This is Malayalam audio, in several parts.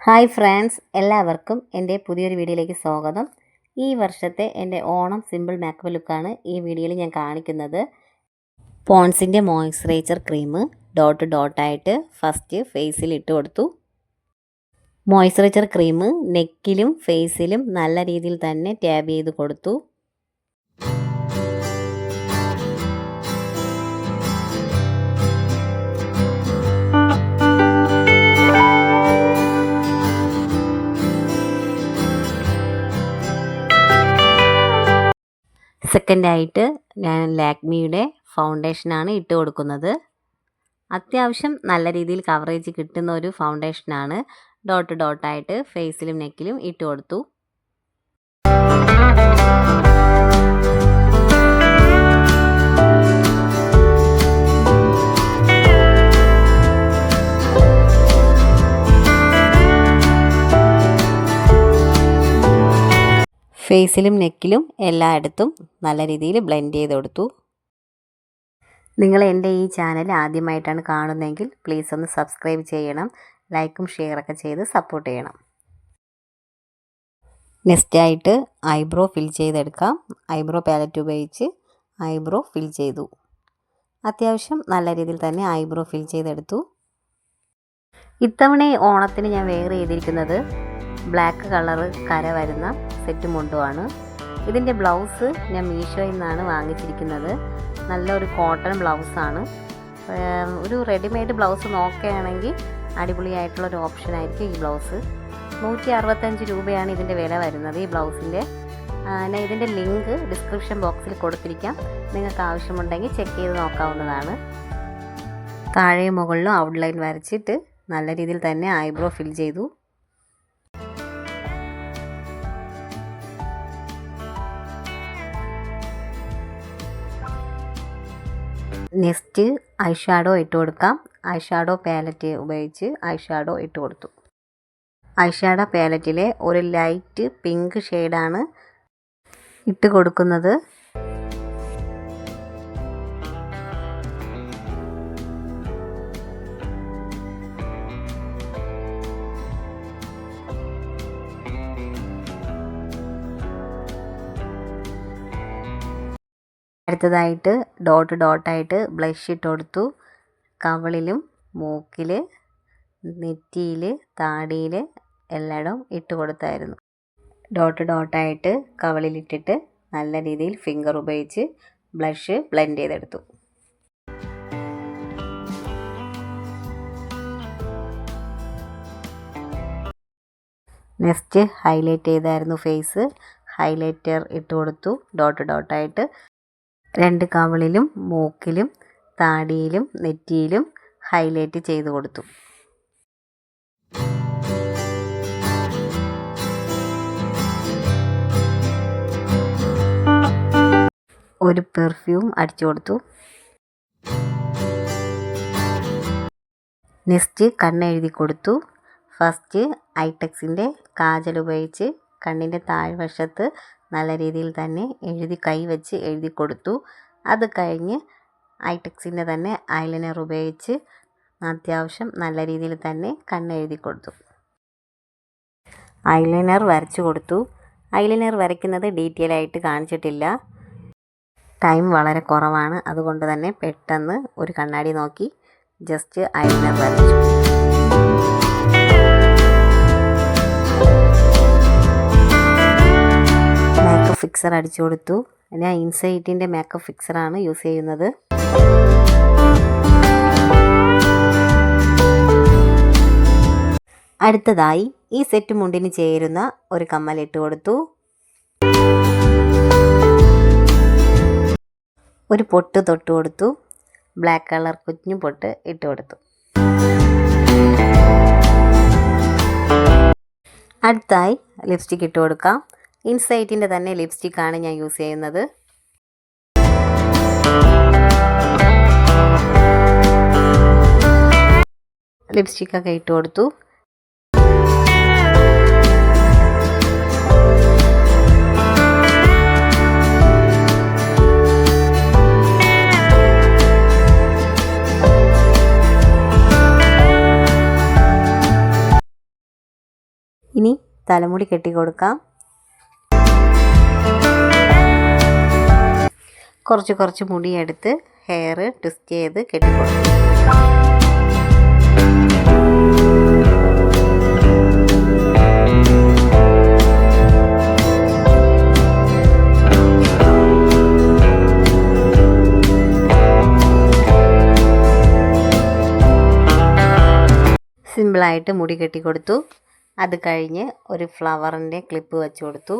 ഹായ് ഫ്രണ്ട്സ് എല്ലാവർക്കും എന്റെ പുതിയൊരു വീഡിയോയിലേക്ക് സ്വാഗതം. ഈ വർഷത്തെ എന്റെ ഓണം സിമ്പിൾ മേക്കപ്പ് ലുക്കാണ് ഈ വീഡിയോയിൽ ഞാൻ കാണിക്കുന്നത്. പോൺസിന്റെ മോയ്സ്ചറൈസർ ക്രീം ഡോട്ട് ഡോട്ടായിട്ട് ഫസ്റ്റ് ഫേസിൽ ഇട്ട് കൊടുത്തു. മോയ്സ്ചറൈസർ ക്രീം നെക്കിലും ഫേസിലും നല്ല രീതിയിൽ തന്നെ ടാബ് ചെയ്ത് കൊടുത്തു. സെക്കൻഡായിട്ട് ഞാൻ ലാക്മിയുടെ ഫൗണ്ടേഷനാണ് ഇട്ട് കൊടുക്കുന്നത്. അത്യാവശ്യം നല്ല രീതിയിൽ കവറേജ് കിട്ടുന്ന ഒരു ഫൗണ്ടേഷനാണ്. ഡോട്ട് ഡോട്ടായിട്ട് ഫേസിലും നെക്കിലും ഇട്ട് കൊടുത്തു. ഫേസിലും നെക്കിലും എല്ലായിടത്തും നല്ല രീതിയിൽ ബ്ലെൻഡ് ചെയ്ത് കൊടുത്തു. നിങ്ങൾ എന്റെ ഈ ചാനൽ ആദ്യമായിട്ടാണ് കാണുന്നതെങ്കിൽ പ്ലീസ് ഒന്ന് സബ്സ്ക്രൈബ് ചെയ്യണം. ലൈക്കും ഷെയറൊക്കെ ചെയ്ത് സപ്പോർട്ട് ചെയ്യണം. നെക്സ്റ്റായിട്ട് ഐബ്രോ ഫിൽ ചെയ്തെടുക്കാം. ഐബ്രോ പാലറ്റ് ഉപയോഗിച്ച് ഐബ്രോ ഫിൽ ചെയ്തു. അത്യാവശ്യം നല്ല രീതിയിൽ തന്നെ ഐബ്രോ ഫിൽ ചെയ്തെടുത്തു. ഇത്തവണ ഓണത്തിന് ഞാൻ വെയർ ചെയ്തിരിക്കുന്നത് ബ്ലാക്ക് കളറ് കര വരുന്ന സെറ്റ് മുണ്ടുമാണ് ഇതിന്റെ ബ്ലൗസ് ഞാൻ മീഷോയിൽ നിന്നാണ് വാങ്ങിച്ചിരിക്കുന്നത്. നല്ലൊരു കോട്ടൺ ബ്ലൗസാണ്. ഒരു റെഡിമെയ്ഡ് ബ്ലൗസ് നോക്കുകയാണെങ്കിൽ അടിപൊളിയായിട്ടുള്ള ഒരു ഓപ്ഷൻ ആയിരിക്കും ഈ ബ്ലൗസ്. നൂറ്റി അറുപത്തഞ്ച് രൂപയാണ് ഇതിന്റെ വില വരുന്നത് ഈ ബ്ലൗസിന്റെ ഞാൻ ഇതിന്റെ ലിങ്ക് ഡിസ്ക്രിപ്ഷൻ ബോക്സിൽ കൊടുത്തിരിക്കാം. നിങ്ങൾക്ക് ആവശ്യമുണ്ടെങ്കിൽ ചെക്ക് ചെയ്ത് നോക്കാവുന്നതാണ്. താഴെ മുകളിലും ഔട്ട്ലൈൻ വരച്ചിട്ട് നല്ല രീതിയിൽ തന്നെ ഐബ്രോ ഫിൽ ചെയ്തു. നെക്സ്റ്റ് ഐ ഷാഡോ ഇട്ട് കൊടുക്കാം. ഐ ഷാഡോ പാലറ്റ് ഉപയോഗിച്ച് ഐ ഷാഡോ ഇട്ട് കൊടുത്തു. ഐ ഷാഡോ പാലറ്റിലെ ഒരു ലൈറ്റ് പിങ്ക് ഷെയ്ഡാണ് ഇട്ട് കൊടുക്കുന്നത്. അടുത്തതായിട്ട് ഡോട്ട് ഡോട്ടായിട്ട് ബ്ലഷ് ഇട്ട് കൊടുത്തു. കവളിലും മൂക്കിൽ നെറ്റിയിൽ താടിയിൽ എല്ലായിടവും ഇട്ട് കൊടുത്തായിരുന്നു. ഡോട്ട് ഡോട്ടായിട്ട് കവളിലിട്ടിട്ട് നല്ല രീതിയിൽ ഫിംഗർ ഉപയോഗിച്ച് ബ്ലഷ് ബ്ലെൻഡ് ചെയ്തെടുത്തു. നെക്സ്റ്റ് ഹൈലൈറ്റ് ചെയ്തായിരുന്നു ഫേസ്. ഹൈലൈറ്റർ ഇട്ട് കൊടുത്തു. ഡോട്ട് ഡോട്ടായിട്ട് രണ്ട് കവളിലും മൂക്കിലും താടിയിലും നെറ്റിയിലും ഹൈലൈറ്റ് ചെയ്ത് കൊടുത്തു. ഒരു പെർഫ്യൂം അടിച്ചു കൊടുത്തു. നെക്സ്റ്റ് കണ്ണെഴുതി കൊടുത്തു. ഫസ്റ്റ് ഐടെക്സിന്റെ കാജൽ ഉപയോഗിച്ച് കണ്ണിന്റെ താഴ്വശത്ത് നല്ല രീതിയിൽ തന്നെ എഴുതി കൈവച്ച് എഴുതി കൊടുത്തു. അത് കഴിഞ്ഞ് ഐടെക്സിന്റെ തന്നെ ഐലൈനർ ഉപയോഗിച്ച് അത്യാവശ്യം നല്ല രീതിയിൽ തന്നെ കണ്ണെഴുതി കൊടുത്തു. ഐലൈനർ വരച്ചു കൊടുത്തു. ഐലൈനർ വരയ്ക്കുന്നത് ഡീറ്റെയിൽ ആയിട്ട് കാണിച്ചിട്ടില്ല. ടൈം വളരെ കുറവാണ്. അതുകൊണ്ട് തന്നെ പെട്ടെന്ന് ഒരു കണ്ണാടി നോക്കി ജസ്റ്റ് ഐലൈനർ വരച്ചു. ഫിക്സർ അടിച്ചു കൊടുത്തു. ഞാൻ ഇൻസൈറ്റിന്റെ മേക്കപ്പ് ഫിക്സറാണ് യൂസ് ചെയ്യുന്നത്. അടുത്തതായി ഈ സെറ്റ് മുണ്ടിന് ചേരുന്ന ഒരു കമ്മൽ ഇട്ട് കൊടുത്തു. ഒരു പൊട്ട് തൊട്ട് കൊടുത്തു. ബ്ലാക്ക് കളർ കുഞ്ഞു പൊട്ട് ഇട്ട് കൊടുത്തു. അടുത്തായി ലിപ്സ്റ്റിക് ഇട്ട് കൊടുക്കാം. ഇൻസൈറ്റിന്റെ തന്നെ ലിപ്സ്റ്റിക്കാണ് ഞാൻ യൂസ് ചെയ്യുന്നത്. ലിപ്സ്റ്റിക്കൊക്കെ ഇട്ട് കൊടുത്തു. ഇനി തലമുടി കെട്ടിക്കൊടുക്കാം കുറച്ച് കുറച്ച് മുടിയെടുത്ത് ഹെയർ ട്വിസ്റ്റ് ചെയ്ത് കെട്ടിക്കൊടുക്കും. സിമ്പിളായിട്ട് മുടി കെട്ടിക്കൊടുത്തു. അത് കഴിഞ്ഞ് ഒരു ഫ്ലവറിന്റെ ക്ലിപ്പ് വെച്ച് കൊടുത്തു.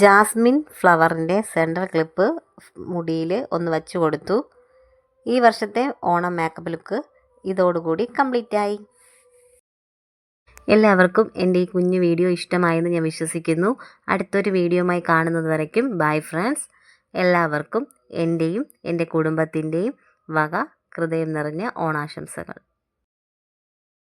ജാസ്മിൻ ഫ്ലവറിന്റെ സെന്റർ ക്ലിപ്പ് മുടിയിൽ ഒന്ന് വച്ചു കൊടുത്തു. ഈ വർഷത്തെ ഓണം മേക്കപ്പ് ലുക്ക് ഇതോടുകൂടി കംപ്ലീറ്റ് ആയി എല്ലാവർക്കും എന്റെ ഈ കുഞ്ഞു വീഡിയോ ഇഷ്ടമായെന്ന് ഞാൻ വിശ്വസിക്കുന്നു. അടുത്തൊരു വീഡിയോയുമായി കാണുന്നത് വരയ്ക്കും. ബൈ ഫ്രണ്ട്സ് എല്ലാവർക്കും എന്റെയും എന്റെ കുടുംബത്തിന്റെയും വക ഹൃദയം നിറഞ്ഞ ഓണാശംസകൾ.